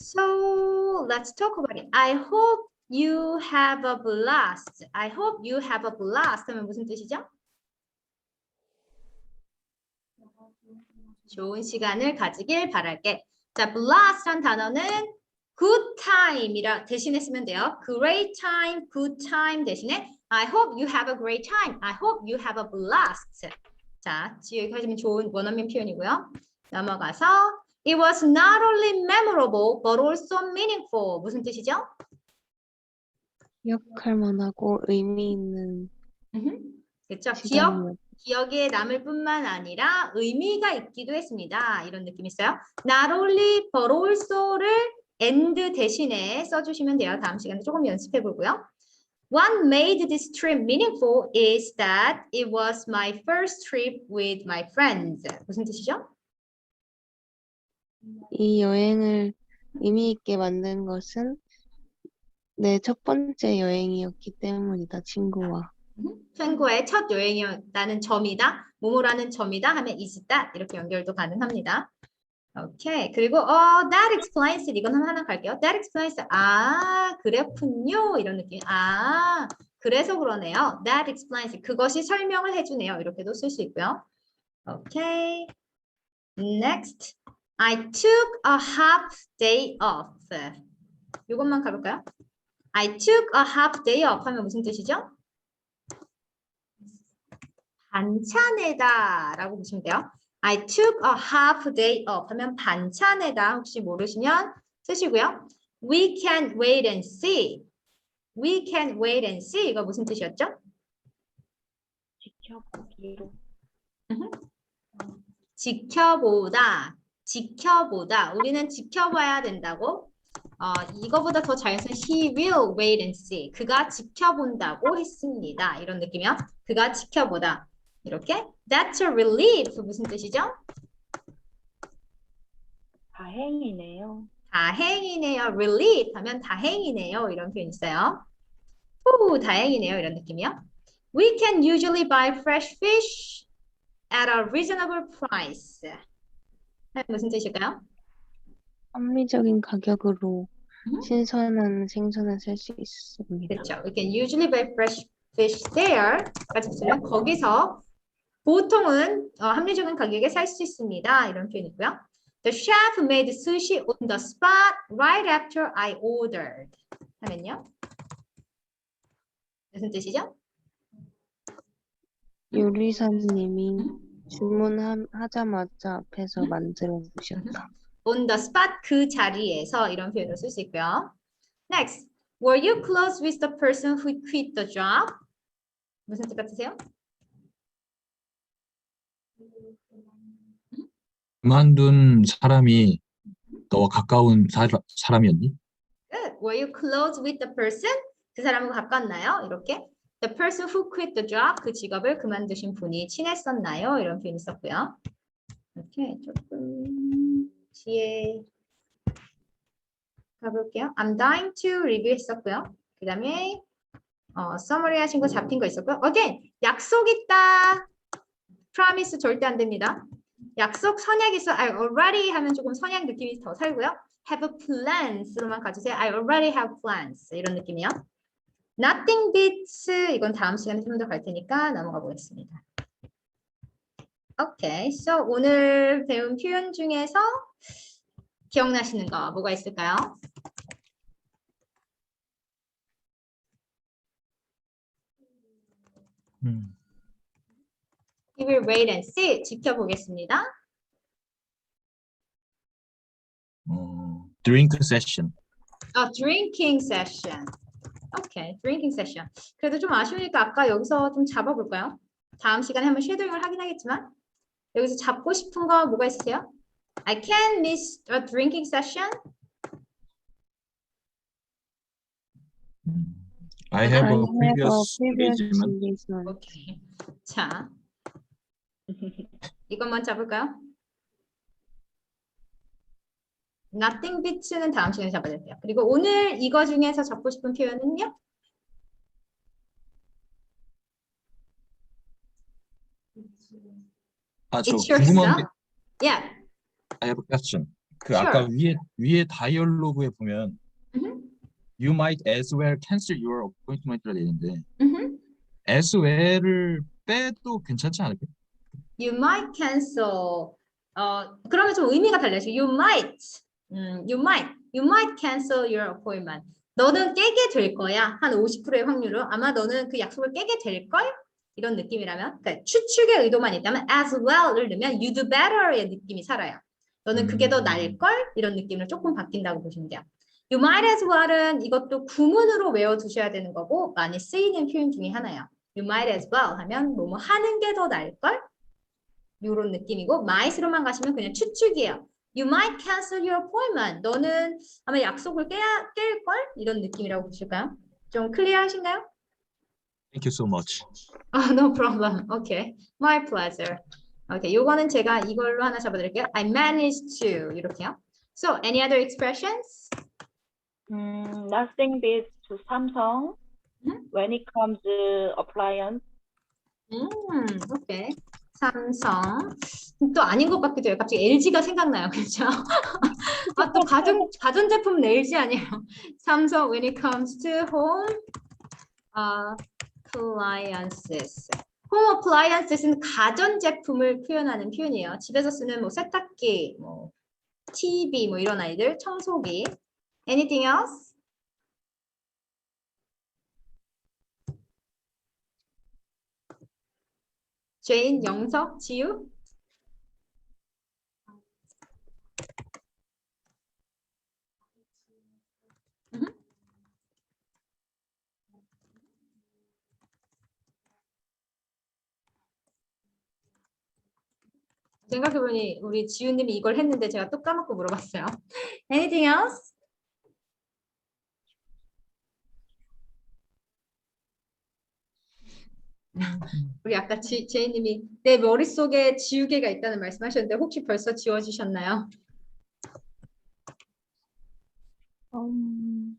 So let's talk about it. I hope you have a blast. I hope you have a blast. 하면 무슨 뜻이죠? 좋은 시간을 가지길 바랄게. 자, blast란 단어는 good time이라 대신에 쓰면 돼요. great time, good time 대신에 I hope you have a great time. I hope you have a blast. 자, 여기까지는 좋은 원어민 표현이고요. 넘어가서 It was not only memorable but also meaningful. 무슨 뜻이죠? 기억할 만하고 의미 있는 그렇죠. 기억 시간이었 기억에 남을 뿐만 아니라 의미가 있기도 했습니다. 이런 느낌 있어요. Not only but also를 and 대신에 써주시면 돼요. 다음 시간에 조금 연습해 보고요. What made this trip meaningful is that it was my first trip with my friends. 무슨 뜻이죠? 이 여행을 의미 있게 만든 것은 내 첫 번째 여행이었기 때문이다, 친구와. 친구의 첫 여행이었다는 점이다. 모모라는 점이다 하면 is that 이렇게 연결도 가능합니다. 오케이. 그리고 어 that explains it. 이건 하나 갈게요. That explains it. 아 그랬군요. 이런 느낌. 아 그래서 그러네요. That explains it. 그것이 설명을 해주네요. 이렇게도 쓸 수 있고요. 오케이. Next. I took a half day off. 이것만 가볼까요? I took a half day off 하면 무슨 뜻이죠? 반찬에다 라고 보시면 돼요. I took a half day off 하면 반찬에다 혹시 모르시면 쓰시고요. We can wait and see. We can wait and see. 이거 무슨 뜻이었죠? 지켜보기로. 지켜보다. 지켜보다. 우리는 지켜봐야 된다고. 어, 이거보다 더 잘 쓴 he will wait and see. 그가 지켜본다고 했습니다. 이런 느낌이요. 그가 지켜보다. 이렇게. That's a relief. 무슨 뜻이죠? 다행이네요. 다행이네요. relief 하면 다행이네요. 이런 표현 있어요. 후, 다행이네요. 이런 느낌이요. We can usually buy fresh fish at a reasonable price. 하면 무슨 뜻일까요? 합리적인 가격으로 음. 신선한 생선을 살 수 있습니다. 그렇죠. We can usually buy fresh fish there. 쓰면 거기서 보통은 어, 합리적인 가격에 살 수 있습니다. 이런 표현이고요. The chef made sushi on the spot right after I ordered. 하면요. 무슨 뜻이죠? 요리사님이 주문하자마자 앞에서 만들어 주셨다. on the spot 그 자리에서 이런 표현을 쓸 수 있고요. Next, were you close with the person who quit the job? 무슨 뜻 같으세요? 그만둔 사람이 너와 가까운 사, 사람이었니? Good. Were you close with the person? 그 사람과 가깝나요? 이렇게. The person who quit the job, 그 직업을 그만두신 분이 친했었나요? 이런 표현이 있었고요. 이렇게 조금 뒤에 가볼게요. I'm dying to review 했었고요. 그 다음에 어, summary 하신 거 잡힌 거 있었고요. Again, 약속 있다. promise 절대 안 됩니다. 약속 선약 있어. I already 하면 조금 선약 느낌이 더 살고요. have plans로만 가주세요. I already have plans 이런 느낌이요. Nothing beats 이건 다음 시간에 좀 더 갈 테니까 넘어가 보겠습니다. 오케이, so 오늘 배운 표현 중에서 기억나시는 거 뭐가 있을까요? 음. We will wait and see. 지켜보겠습니다. 어, drink session. 아, drinking session. 오케이, drinking session. 그래도 좀 아쉬우니까 아까 여기서 좀 잡아볼까요? 다음 시간에 한번 쉐도잉을 하긴 하겠지만 여기서 잡고 싶은 거 뭐가 있으세요? I can miss a drinking session. 음. I have a previous engagement. 오케이. 자, 이것만 잡을까요? Nothing beats는 다음 시간에 잡아야 돼요. 그리고 오늘 이거 중에서 잡고 싶은 표현은요? 아, 저 궁금한. 게 Yeah. I have a question. 그 Sure. 아까 위에 위에 다이얼로그에 보면 음흠. You might as well cancel your appointment이라 돼 있는데 음흠. as well을 빼도 괜찮지 않을까? You might cancel. 어 그러면 좀 의미가 달라져. You might. 음, you might. You might cancel your appointment. 너는 깨게 될 거야. 한 50%의 확률로. 아마 너는 그 약속을 깨게 될 걸. 이런 느낌이라면, 그러니까 추측의 의도만 있다면 as well을 넣으면 you do better의 느낌이 살아요. 너는 그게 더 음. 나을 걸 이런 느낌으로 조금 바뀐다고 보시면 돼요. You might as well은 이것도 구문으로 외워두셔야 되는 거고 많이 쓰이는 표현 중에 하나예요. You might as well 하면 뭐뭐 하는 게 더 나을 걸 이런 느낌이고 might으로만 가시면 그냥 추측이에요. You might cancel your appointment. 너는 아마 약속을 깨야 깰걸 이런 느낌이라고 보실까요? 좀 클리어하신가요? Thank you so much. Oh, no problem. Okay. My pleasure. Okay. 요거는 제가 이걸로 하나 잡아드릴게요. I managed to 이렇게요. So, any other expressions? 음, nothing beats to Samsung 음? when it comes to appliance. 음, 오케이. 삼성. 또 아닌 것 같기도 해요. 갑자기 LG가 생각나요. 그렇죠? 아, 또 가전 가전 제품 LG 아니에요. 삼성 when it comes to home appliances. home appliances는 가전 제품을 표현하는 표현이에요. 집에서 쓰는 뭐 세탁기, 뭐 TV 뭐 이런 아이들, 청소기. Anything else? 제인, 영석, 지우? 생각해보니 우리 지우님이 이걸 했는데 제가 또 까먹고 물어봤어요. Anything else? 우리 아까 지, 제이님이 내 머릿속에 지우개가 있다는 말씀하셨는데 혹시 벌써 지워지셨나요? 음,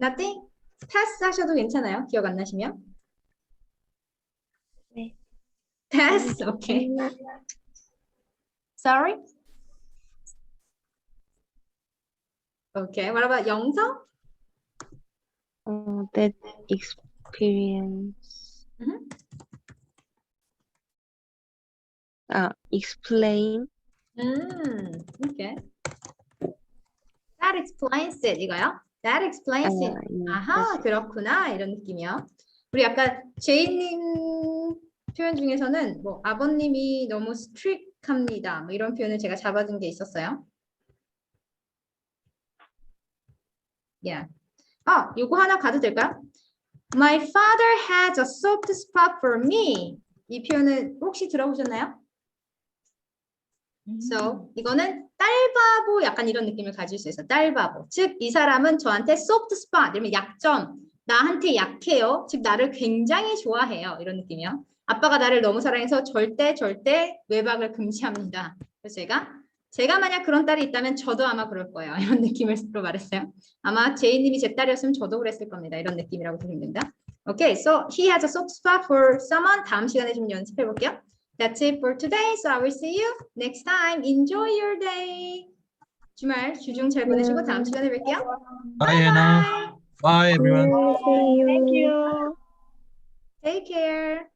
Nothing? 패스 하셔도 괜찮아요? 기억 안 나시면? 네. 패스, 오케이. Sorry? Okay, what about 영석? 어, that experience. 음. 아, explain. 음, okay. That explains it, 이거요? That explains it. 아, 예, 아하, 그렇구나. 이런 느낌이요. 우리 아까 제이님 표현 중에서는 뭐 아버님이 너무 스트릭합니다. 뭐 이런 표현을 제가 잡아둔 게 있었어요. Yeah. 아, 요거 하나 가도 될까요? My father has a soft spot for me. 이 표현을 혹시 들어보셨나요? So 이거는 딸바보 약간 이런 느낌을 가질 수 있어. 딸바보. 즉 이 사람은 저한테 soft spot 이러면 약점. 나한테 약해요. 즉 나를 굉장히 좋아해요. 이런 느낌이요. 아빠가 나를 너무 사랑해서 절대 절대 외박을 금지합니다. 그래서 제가 제가 만약 그런 딸이 있다면 저도 아마 그럴 거예요. 이런 느낌으로 말했어요. 아마 제이님이 제 딸이었으면 저도 그랬을 겁니다. 이런 느낌이라고 보시면 됩니다. Okay, so he has a soft spot for someone. 다음 시간에 좀 연습해 볼게요. That's it for today. So I will see you next time. Enjoy your day. 주말 주중 잘 보내시고 다음 시간에 뵐게요. Bye, Hannah. Bye, everyone. Thank you. Take care.